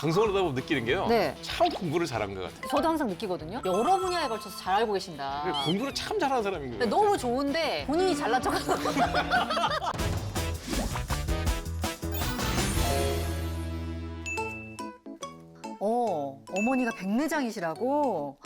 방송을 하다 보면 느끼는 게요. 네. 참 공부를 잘한 것 같아요. 저도 항상 느끼거든요. 여러 분야에 걸쳐서 잘 알고 계신다. 공부를 참 잘하는 사람인 거예요. 너무 좋은데 본인이 잘난 척하는 어, 어머니가 백내장이시라고?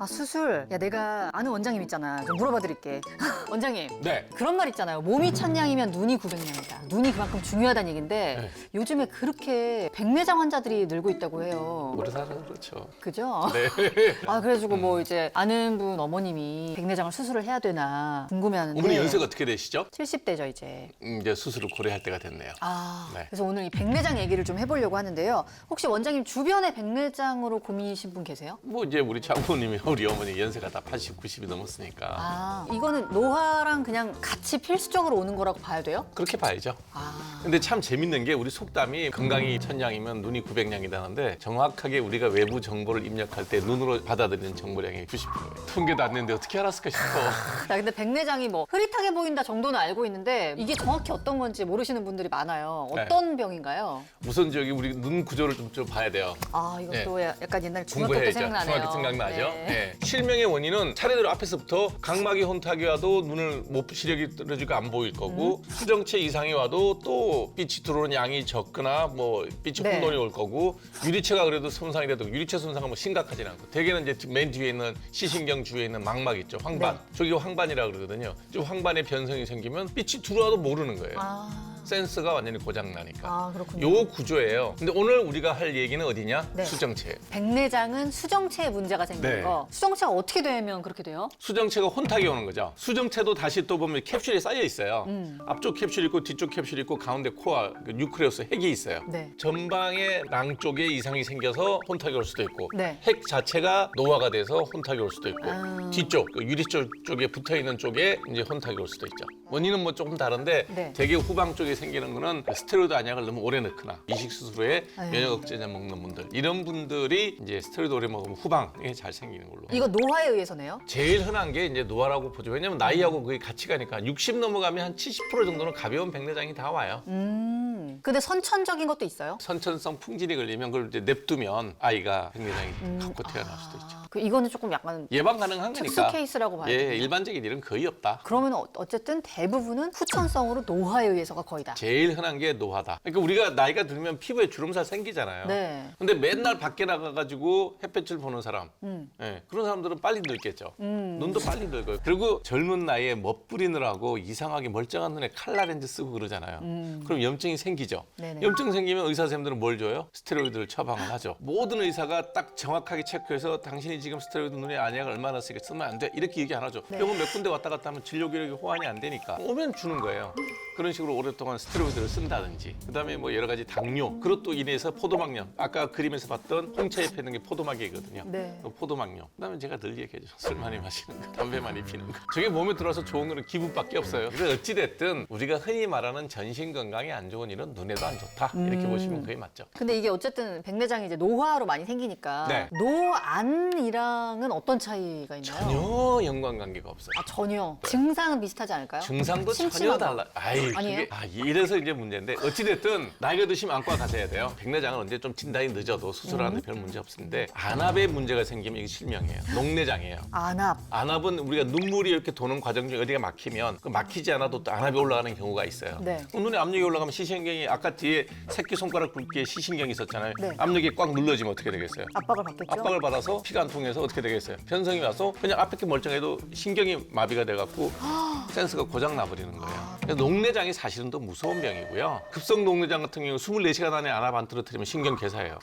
아, 수술. 야, 내가 아는 원장님 있잖아. 좀 물어봐 드릴게. 원장님. 네. 그런 말 있잖아요. 몸이 천냥이면 눈이 구백냥이다. 눈이 그만큼 중요하다는 얘기인데 네. 요즘에 그렇게 백내장 환자들이 늘고 있다고 해요. 오래 살아서 그렇죠. 그죠? 네. 아, 그래가지고 뭐 이제 아는 분 어머님이 백내장을 수술을 해야 되나 궁금해하는데. 어머니 연세가 어떻게 되시죠? 70대죠, 이제. 음, 이제 수술을 고려할 때가 됐네요. 아, 네. 그래서 오늘 이 백내장 얘기를 좀 해보려고 하는데요. 혹시 원장님 주변에 백내장으로 고민이신 분 계세요? 뭐 이제 우리 장모님이 우리 어머니 연세가 다 80, 90이 넘었으니까 아, 이거는 노화랑 그냥 같이 필수적으로 오는 거라고 봐야 돼요? 그렇게 봐야죠. 아, 근데 참 재밌는 게 우리 속담이 건강이 천냥이면 눈이 900냥이다는데 정확하게 우리가 외부 정보를 입력할 때 눈으로 받아들이는 정보량이 90%예요. 통계도 안 냈는데 어떻게 알았을까 싶어. 나 근데 백내장이 뭐 흐릿하게 보인다 정도는 알고 있는데 이게 정확히 어떤 건지 모르시는 분들이 많아요. 네. 어떤 병인가요? 우선 저기 우리 눈 구조를 좀, 좀 봐야 돼요. 아, 이것도 약간 옛날 중학교 때 공부해야죠. 생각나네요. 중학교 생각나죠? 네. 네. 실명의 원인은 차례대로 앞에서부터 각막이 혼탁이 와도 눈을 못 시력이 떨어지고 안 보일 거고 음. 수정체 이상이 와도 또 빛이 들어오는 양이 적거나 뭐 빛이 네. 혼돈이 올 거고 유리체가 그래도 손상이 돼도 유리체 손상은 뭐 심각하진 않고 대개는 이제 맨 뒤에 있는 시신경 주위에 있는 망막 있죠 황반 네. 저기 황반이라 그러거든요 좀 황반에 변성이 생기면 빛이 들어와도 모르는 거예요 아, 센스가 완전히 고장 나니까 아 그렇군요. 요 구조예요 근데 오늘 우리가 할 얘기는 어디냐 네. 수정체예요 백내장은 수정체에 문제가 생긴 네. 거. 수정체가 어떻게 되면 그렇게 돼요? 수정체가 혼탁이 오는 거죠. 수정체도 다시 또 보면 캡슐이 쌓여 있어요. 음. 앞쪽 캡슐 있고 뒤쪽 캡슐 있고 가운데 코어 그 뉴크레오스 핵이 있어요. 네. 전방의 낭 쪽에 이상이 생겨서 혼탁이 올 수도 있고 네. 핵 자체가 노화가 돼서 혼탁이 올 수도 있고 아. 뒤쪽 그 유리 쪽 쪽에 붙어 있는 쪽에 이제 혼탁이 올 수도 있죠. 원인은 뭐 조금 다른데 네. 대개 후방 쪽에 생기는 거는 스테로이드 안약을 너무 오래 넣거나 이식 수술 후에. 면역 억제제 먹는 분들 이런 분들이 이제 스테로이드 오래 먹으면 후방에 잘 생기는 걸로. 이거 노화에 의해서네요. 제일 흔한 게 이제 노화라고 보죠. 왜냐면 나이하고 그게 같이 가니까 60 넘어가면 한 70% 정도는 가벼운 백내장이 다 와요. 음. 근데 선천적인 것도 있어요? 선천성 풍진이 걸리면 그걸 이제 냅두면 아이가 백내장이 갖고 태어날 수도 있죠. 그 이거는 조금 약간 예방 가능한 특수 거니까. 케이스라고 봐야 예, 돼요. 일반적인 일은 거의 없다. 그러면 어- 어쨌든 대부분은 후천성으로 노화에 의해서가 거의다. 제일 흔한 게 노화다. 그러니까 우리가 나이가 들면 피부에 주름살 생기잖아요. 네. 근데 맨날 밖에 나가가지고 햇볕을 보는 사람, 음. 예, 그런 사람들은 빨리 늙겠죠. 음. 눈도 빨리 늙어요. 그리고 젊은 나이에 멋부리느라고 이상하게 멀쩡한 눈에 칼라 렌즈 쓰고 그러잖아요. 음. 그럼 염증이 생기죠. 네네. 염증 생기면 의사 선생님들은 뭘 줘요? 스테로이드를 처방을 하죠. 모든 의사가 딱 정확하게 체크해서 당신이 지금 스테로이드 눈에 안약을 얼마나 쓰게 쓰면 안 돼. 이렇게 얘기 안 하죠. 네. 병원 몇 군데 왔다 갔다 하면 진료 기록이 호환이 안 되니까 오면 주는 거예요. 그런 식으로 오랫동안 스테로이드를 쓴다든지 그다음에 뭐 여러 가지 당뇨 그것도 인해서 포도막염 아까 그림에서 봤던 홍차 옆에 있는 게 포도막이거든요. 네. 그 포도막염 그다음에 제가 늘 얘기해줘 술 많이 마시는 거 담배 많이 피는 거 저게 몸에 들어와서 좋은 거는 기분밖에 없어요. 그래서 어찌됐든 우리가 흔히 말하는 전신 건강에 안 좋은 일은 눈에도 안 좋다 이렇게 음. 보시면 거의 맞죠. 근데 이게 어쨌든 백내장이 이제 노화로 많이 생기니까 네. 노안 이랑은 어떤 차이가 있나요? 전혀 연관관계가 없어요. 아 전혀. 증상은 비슷하지 않을까요? 증상도 전혀. 달라. 아이, 아니에요? 그게, 아, 이래서 이제 문제인데 어찌됐든 나이가 드시면 안과 가셔야 돼요. 백내장은 언제 좀 진단이 늦어도 수술하는데 별 문제 없는데 안압에 문제가 생기면 이게 실명이에요. 녹내장이에요. 안압. 안압은 우리가 눈물이 이렇게 도는 과정 중에 어디가 막히면 그 막히지 않아도 또 안압이 올라가는 경우가 있어요. 네. 그럼 눈에 압력이 올라가면 시신경이 아까 뒤에 새끼 손가락 굵기에 시신경이 있었잖아요. 네. 압력이 꽉 눌러지면 어떻게 되겠어요? 압박을 받겠죠? 압박을 받아서 피가 안 통해 서 어떻게 되겠어요? 변성이 와서 그냥 앞에 게 멀쩡해도 신경이 마비가 돼갖고 센스가 고장 나버리는 거예요. 그래서 녹내장이 사실은 더 무서운 병이고요. 급성 녹내장 같은 경우 24시간 안에 안압 안 떨어뜨리면 신경 괴사예요.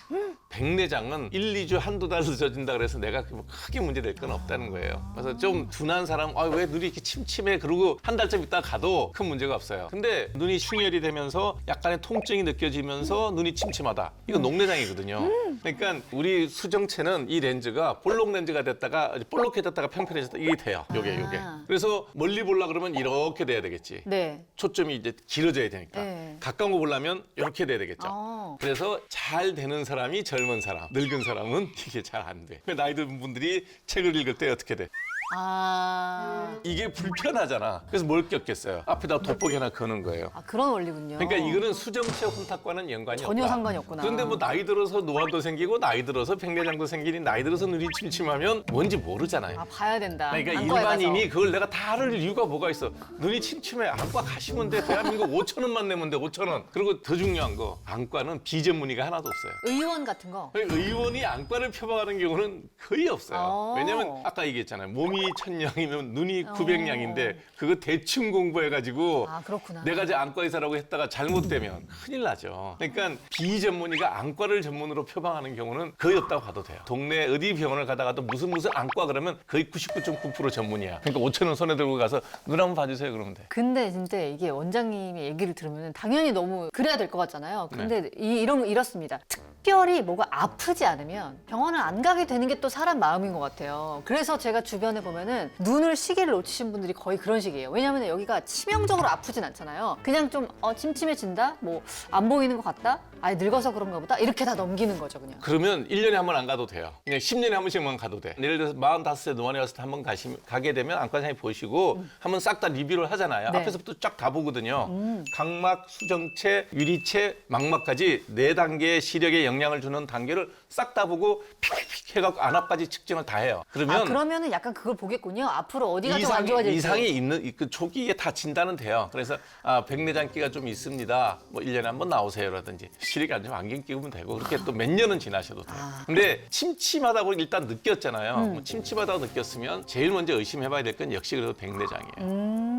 백내장은 1, 2주 한두 달 늦어진다 그래서 내가 뭐 크게 문제될 건 없다는 거예요. 그래서 좀 둔한 사람, 아, 왜 눈이 이렇게 침침해? 그러고 한 달쯤 있다 가도 큰 문제가 없어요. 근데 눈이 충혈이 되면서 약간의 통증이 느껴지면서 눈이 침침하다. 이거 녹내장이거든요. 그러니까 우리 수정체는 이 렌즈가 볼록 렌즈가 됐다가 볼록해졌다가 평평해졌다 이게 돼요. 요게 요게. 아. 그래서 멀리 보려 그러면 이렇게 돼야 되겠지. 네. 초점이 이제 길어져야 되니까. 네. 가까운 거 보려면 이렇게 돼야 되겠죠. 어. 그래서 잘 되는 사람이 젊은 사람, 늙은 사람은 이게 잘 안 돼. 그 나이 든 분들이 책을 읽을 때 어떻게 돼? 아, 이게 불편하잖아. 그래서 뭘 꼈겠어요? 앞에다 돋보기 하나 거는 거예요. 아 그런 원리군요. 그러니까 이거는 수정체 혼탁과는 연관이 전혀 없다. 상관이 없구나. 그런데 뭐 나이 들어서 노안도 생기고 나이 들어서 백내장도 생기니 나이 들어서 눈이 침침하면 뭔지 모르잖아요. 아 봐야 된다. 그러니까 안과에 일반인이. 그걸 내가 다 알을 이유가 뭐가 있어. 눈이 침침해. 안과 가시면 돼. 대한민국 5천 원만 내면 돼. 5천 원. 그리고 더 중요한 거 안과는 비전문의가 하나도 없어요. 의원 같은 거. 의원이 안과를 표방하는 경우는 거의 없어요. 어. 왜냐면 아까 얘기했잖아요. 몸이 천냥이면 눈이 어. 구백냥인데 그거 대충 공부해가지고 아 그렇구나. 내가 이제 안과 의사라고 했다가 잘못되면 큰일 나죠. 그러니까 비전문의가 안과를 전문으로 표방하는 경우는 거의 없다고 봐도 돼요. 동네 어디 병원을 가다가도 무슨 무슨 안과 그러면 거의 99.9% 전문이야. 그러니까 5천 원 손에 들고 가서 눈 한번 봐주세요 그러면 돼. 근데 진짜 이게 원장님의 얘기를 들으면 당연히 너무 그래야 될 것 같잖아요. 네. 근데 이, 이런 이렇습니다. 특별히 뭐가 아프지 않으면 병원을 안 가게 되는 게 또 사람 마음인 것 같아요. 그래서 제가 주변에 보면은 눈을 시계를 놓치신 분들이 거의 그런 식이에요. 왜냐하면 여기가 치명적으로 아프진 않잖아요. 그냥 좀 어, 침침해진다, 뭐 안 보이는 것 같다, 아예 늙어서 그런가 보다 이렇게 다 넘기는 거죠 그냥. 그러면 1년에 한 번 안 가도 돼요. 그냥 10년에 한 번씩만 가도 돼. 예를 들어서 45세 노안에 왔을 때 한 번 가시 가게 되면 안과장이 보시고 한번 싹 다 리뷰를 하잖아요. 네. 앞에서부터 쫙 다 보거든요. 각막, 수정체, 유리체, 망막까지 네 단계의 시력에 영향을 주는 단계를 싹 다 보고 픽픽픽 해갖고 안압까지 측정을 다 해요. 그러면 아 그러면은 약간 그걸 보겠군요. 앞으로 어디가 좀 안 이상이, 좋아질지. 이상이 있는 이- 그 초기에 다 진단은 돼요. 그래서 아, 백내장기가 좀 있습니다. 뭐 1년에 한 번 나오세요라든지 시력이 안 좋으면 안경 끼우면 되고 그렇게 또 몇 년은 지나셔도 돼요. 아. 근데 침침하다고 일단 느꼈잖아요. 뭐 침침하다고 느꼈으면 제일 먼저 의심해 봐야 될 건 역시 그래도 백내장이에요. 음.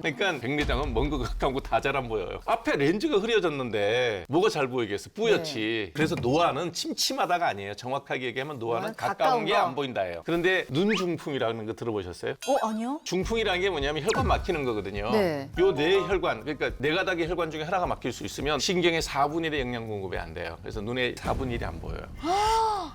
그러니까 백내장은 먼거 가까운 거다잘 안 보여요. 앞에 렌즈가 흐려졌는데 뭐가 잘 보이겠어? 뿌옇지. 그래서 노안은 침침하다가 아니에요. 정확하게 얘기하면 노안은 노안은 가까운 가까운 게 거. 안 보인다예요. 그런데 눈 중풍이라는 거 들어보셨어요? 어 아니요. 중풍이라는 게 뭐냐면 혈관 막히는 거거든요. 네. 요네 혈관, 그러니까 네 가닥의 혈관 중에 하나가 막힐 수 있으면 신경의 4분의 1의 영양 공급이 안 돼요. 그래서 눈의 4분의 1이 안 보여요.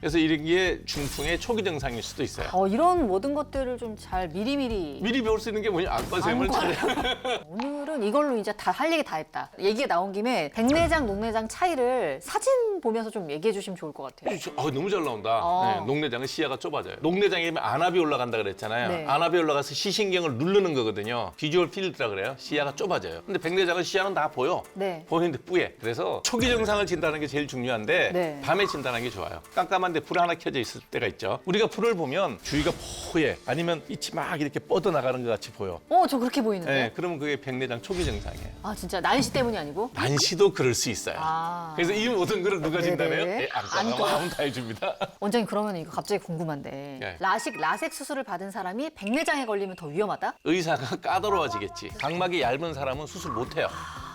그래서 이런 게 중풍의 초기 증상일 수도 있어요. 어 이런 모든 것들을 좀 잘 미리미리 미리 배울 수 있는 게 뭐냐? 안과쌤을 안과. 찾아요. 오늘은 이걸로 이제 다 할 얘기 다 했다. 얘기가 나온 김에 백내장, 녹내장 차이를 사진 보면서 좀 얘기해 주시면 좋을 것 같아요. 어, 너무 잘 나온다. 어. 네, 녹내장은 시야가 좁아져요. 녹내장이면 안압이 올라간다 그랬잖아요. 네. 안압이 올라가서 시신경을 누르는 거거든요. 비주얼 필드라 그래요. 시야가 좁아져요. 근데 백내장은 시야는 다 보여. 네. 보이는데 뿌예. 그래서 초기 증상을 진단하는 게 제일 중요한데 네. 밤에 진단하는 게 좋아요. 깜깜한 데 불 하나 켜져 있을 때가 있죠. 우리가 불을 보면 주위가 포해. 아니면 빛이 막 이렇게 뻗어 나가는 것 같이 보여. 어, 저 그렇게 보이는데. 네, 그러면 그게 백내장 초기 증상이에요. 아, 진짜 난시 때문이 아니고? 난시도 그럴 수 있어요. 아. 그래서 이 모든 걸 누가 진단해요? 네네. 네, 안과가 안과. 마음 다 해줍니다. 원장님 그러면 이거 갑자기 궁금한데 네. 라식 라섹 수술을 받은 사람이 백내장에 걸리면 더 위험하다? 의사가 까다로워지겠지. 각막이 얇은 사람은 수술 못 해요.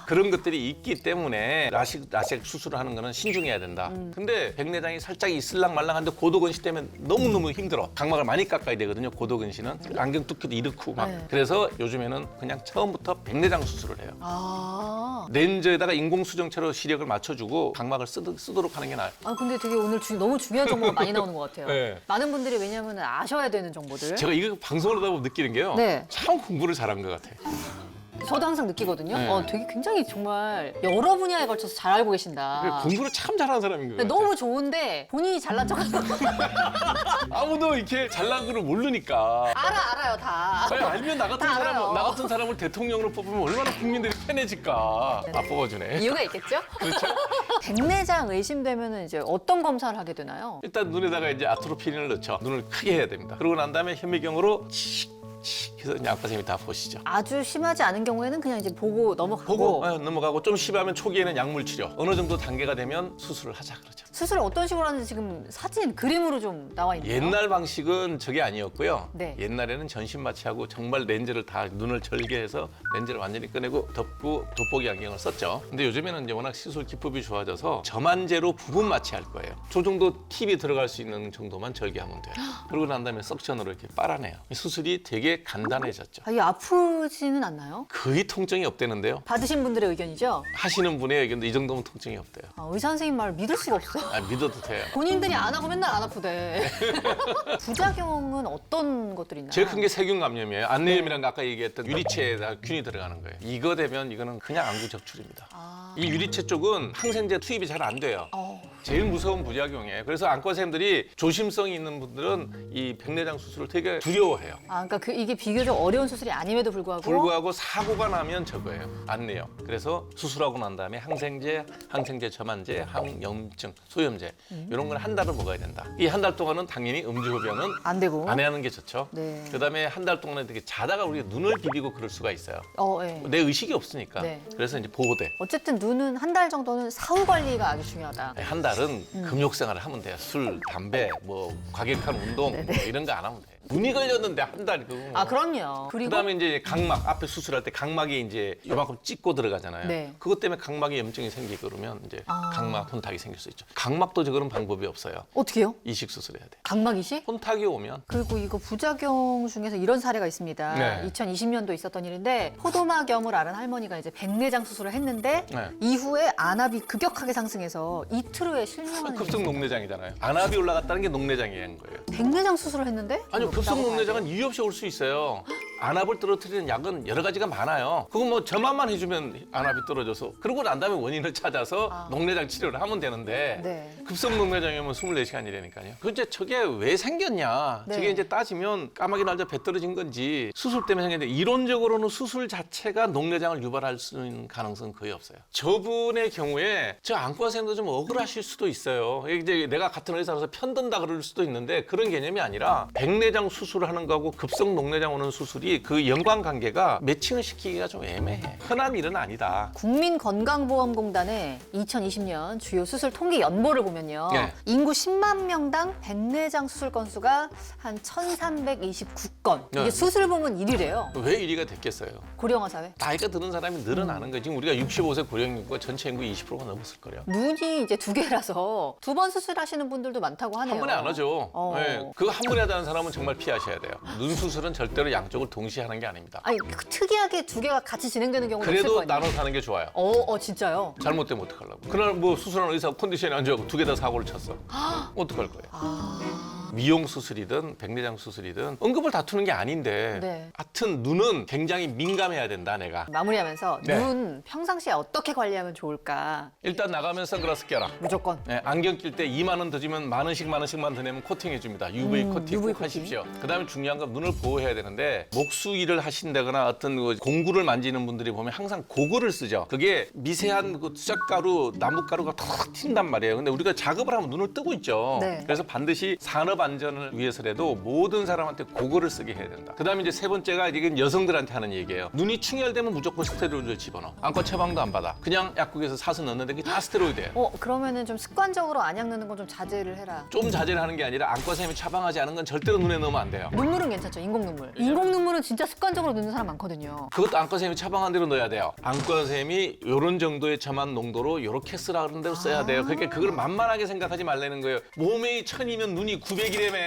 그런 것들이 있기 때문에 라식, 라섹 수술을 하는 거는 신중해야 된다. 음. 근데 백내장이 살짝 있을랑 말랑한데 고도근시 때문에 너무 너무 힘들어. 각막을 많이 깎아야 되거든요. 고도근시는. 안경 뚫기도 이렇고 막. 네. 그래서 요즘에는 그냥 처음부터 백내장 수술을 해요. 아. 렌즈에다가 인공 수정체로 시력을 맞춰주고 각막을 쓰도, 쓰도록 하는 게 나아요. 아 근데 되게 오늘 주- 너무 중요한 정보가 많이 나오는 것 같아요. 네. 많은 분들이 왜냐하면 아셔야 되는 정보들. 제가 이거 방송을 하다 보면 느끼는 게요. 네. 참 공부를 잘한 것 같아요. 저도 항상 느끼거든요. 네. 어, 되게 굉장히 정말 여러 분야에 걸쳐서 잘 알고 계신다. 공부를 참 잘하는 사람인 같아요. 너무 좋은데 본인이 잘난 척하는 거 아무도 이렇게 잘난 거를 모르니까. 알아 알아요 다. 아니, 알면 나 같은 다 사람 알아요. 나 같은 사람을 대통령으로 뽑으면 얼마나 국민들이 편해질까. 아 뽑아주네. 이유가 있겠죠? 그렇죠. 백내장 의심되면 이제 어떤 검사를 하게 되나요? 일단 눈에다가 이제 아트로피닌을 넣죠. 눈을 크게 해야 됩니다. 그러고 난 다음에 현미경으로 칙 칙 해서 이제 안과생님이 다 보시죠. 아주 심하지 않은 경우에는 그냥 이제 보고 넘어가고 보고 아, 넘어가고 좀 심하면 초기에는 약물 치료. 어느 정도 단계가 되면 수술을 하자 그러죠. 수술을 어떤 식으로 하는지 지금 사진 그림으로 좀 나와 있네요. 옛날 방식은 저게 아니었고요. 네. 옛날에는 전신 마취하고 정말 렌즈를 다 눈을 절개해서 렌즈를 완전히 꺼내고 덮고 돋보기 안경을 썼죠. 근데 요즘에는 이제 워낙 시술 기법이 좋아져서 점안제로 부분 마취할 거예요. 저 정도 팁이 들어갈 수 있는 정도만 절개하면 돼요. 그러고 난 다음에 석션으로 이렇게 빨아내요. 이 수술이 되게 간단해졌죠. 아, 이게 아프지는 않나요? 거의 통증이 없대는데요. 받으신 분들의 의견이죠? 하시는 분의 의견도 이 정도면 통증이 없대요. 아, 의사 선생님 말 믿을 수가 없어요. 아, 믿어도 돼요. 본인들이 안 하고 맨날 안 아프대. 부작용은 어떤 것들이 있나요? 제일 큰 게 세균 감염이에요. 안내염이랑 아까 얘기했던 유리체에다 균이 들어가는 거예요. 이거 되면 이거는 그냥 안구 적출입니다. 아, 이 유리체 쪽은 항생제 투입이 잘 안 돼요. 어. 제일 무서운 부작용이에요. 그래서 안과생들이 조심성이 있는 분들은 이 백내장 수술을 되게 두려워해요. 아, 그러니까 그 이게 비교적 어려운 수술이 아님에도 불구하고, 불구하고 사고가 나면 저거예요. 안내요. 그래서 수술하고 난 다음에 항생제, 항생제 저만제, 항염증, 소염제 이런 걸 한 달을 먹어야 된다. 이 한 달 동안은 당연히 음주 흡연은 안 되고. 안 하는 게 좋죠. 네. 그다음에 한 달 동안에 되게 자다가 우리가 눈을 비비고 그럴 수가 있어요. 어, 예. 내 의식이 없으니까. 네. 그래서 이제 보호대. 어쨌든 눈은 한 달 정도는 사후 관리가 아주 중요하다. 네, 한 달은 음. 금욕 생활을 하면 돼요. 술, 담배, 뭐 과격한 운동 네네. 뭐 이런 거 안 하면 돼. 눈이 걸렸는데 한 달 그거. 뭐. 아, 그럼요. 그리고 그다음에 이제 각막 앞에 수술할 때 각막이 이제 요만큼 찍고 들어가잖아요. 네. 그것 때문에 각막에 염증이 생기고 그러면 이제 아. 각막 혼탁이 생길 수 있죠. 각막도 저거는 방법이 없어요. 어떻게요? 이식 수술해야 돼. 각막이식? 혼탁이 오면 그리고 이거 부작용 중에서 이런 사례가 있습니다. 네. 2020년도 있었던 일인데 포도막염을 앓은 할머니가 이제 백내장 수술을 했는데 네. 이후에 안압이 급격하게 상승해서 이틀 후에 실명하는 급성 일이 녹내장이잖아요. 안압이 올라갔다는 게 녹내장이라는 거예요. 백내장 수술을 했는데 아니요, 녹내장은 봐야 이유 없이 올 수 있어요. 안압을 떨어뜨리는 약은 여러 가지가 많아요. 그거 뭐 저만만 해주면 안압이 떨어져서 그러고 난 다음에 원인을 찾아서 아. 녹내장 치료를 하면 되는데 네. 급성 녹내장이면 24시간이라니까요. 그 이제 저게 왜 생겼냐? 네. 저게 이제 따지면 까마귀 날자 배 떨어진 건지 수술 때문에 생겼는데 이론적으로는 수술 자체가 녹내장을 유발할 수 있는 가능성은 거의 없어요. 저분의 경우에 저 안과생도 좀 억울하실 수도 있어요. 이제 내가 같은 의사라서 편든다 그럴 수도 있는데 그런 개념이 아니라 백내장 수술하는 거하고 급성 녹내장 오는 수술이 그 연관 관계가 매칭을 시키기가 좀 애매해. 흔한 일은 아니다. 국민건강보험공단의 2020년 주요 수술 통계 연보를 보면요. 네. 인구 10만 명당 백내장 수술 건수가 한 1,329건. 이게 네. 수술봉은 1위래요. 왜 1위가 됐겠어요? 고령화 사회. 나이가 드는 사람이 늘어나는 거예요. 지금 우리가 65세 고령 인구가 전체 인구 20%가 넘었을 거예요. 눈이 이제 두 개라서 두 번 수술하시는 분들도 많다고 하네요. 한 번에 안 하죠. 어. 네, 그거 한 번에 하자는 사람은 정말 피하셔야 돼요. 눈 수술은 절대로 양쪽을 동시에 하는 게 아닙니다. 아니 그 특이하게 두 개가 같이 진행되는 경우도 있을 거 그래도 아니에요. 나눠서 하는 게 좋아요. 어, 어 진짜요? 잘못되면 어떡하려고. 그날 뭐 수술하는 의사 컨디션이 안 좋아서 두 개 다 사고를 쳤어. 어떡할 거예요. 아, 미용 수술이든 백내장 수술이든 응급을 다투는 게 아닌데 네. 하여튼 눈은 굉장히 민감해야 된다 내가. 마무리하면서 네. 눈 평상시에 어떻게 관리하면 좋을까? 일단 나가면 선글라스 껴라. 무조건. 네, 안경 낄 때 2만 원 더 주면 만 원씩 만 원씩만 더 내면 코팅해 줍니다. UV 음, 코팅 UV 꼭 하십시오. 그다음에 중요한 건 눈을 보호해야 되는데 목수 일을 하신다거나 어떤 그 공구를 만지는 분들이 보면 항상 고글을 쓰죠. 그게 미세한 그 수작가루, 나뭇가루가 탁 튄단 말이에요. 근데 우리가 작업을 하면 눈을 뜨고 있죠. 네. 그래서 반드시 산업 안전을 위해서라도 모든 사람한테 고글을 쓰게 해야 된다. 그다음에 이제 세 번째가 이건 여성들한테 하는 얘기예요. 눈이 충혈되면 무조건 스테로이드를 집어넣어. 안과 처방도 안 받아. 그냥 약국에서 사서 넣는데 그게 다 스테로이드예요. 어 그러면은 좀 습관적으로 안약 넣는 건 좀 자제를 해라. 좀 자제를 하는 게 아니라 안과 선생님이 처방하지 않은 건 절대로 눈에 넣으면 안 돼요. 눈물은 괜찮죠. 인공 눈물. 인공 눈물은 진짜 습관적으로 넣는 사람 많거든요. 그것도 안과 선생님이 처방한 대로 넣어야 돼요. 안과 선생님이 이런 정도의 점한 농도로 이렇게 쓰라 그런 대로 써야 돼요. 그러니까 그걸 만만하게 생각하지 말라는 거예요. 몸이 천이면 눈이 900 이라며.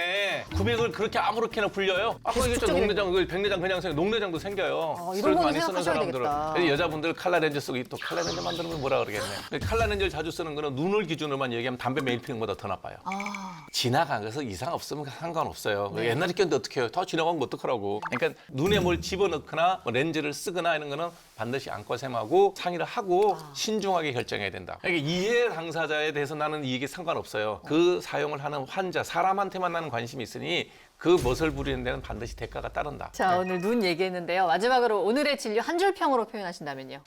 900을 그렇게 아무렇게나 불려요? 아까 얘기했죠. 계속 녹내장, 그 백내장 그냥 생겨. 녹내장도 생겨요. 아, 이런 스트레스 거는 많이 쓰는 생각하셔야 사람들은. 되겠다. 여자분들 칼라 렌즈 쓰고 또 칼라 렌즈 만드는 건 뭐라 그러겠네. 근데 칼라 렌즈를 자주 쓰는 거는 눈을 기준으로만 얘기하면 담배 매일 피는 것보다 더 나빠요. 아 지나간 것은 이상 없으면 상관없어요. 네. 옛날에 꼈는데 어떻게 해요? 다 지나간 거 어떡하라고. 그러니까 눈에 뭘 집어넣거나 뭐 렌즈를 쓰거나 이런 거는 반드시 안과쌤하고 상의를 하고 아. 신중하게 결정해야 된다. 그러니까 이해 당사자에 대해서 나는 이게 상관없어요. 그 사용을 하는 환자, 사람한테만 나는 관심이 있으니 그 멋을 부리는 데는 반드시 대가가 따른다. 자 오늘 눈 얘기했는데요. 마지막으로 오늘의 진료 한 줄 평으로 표현하신다면요.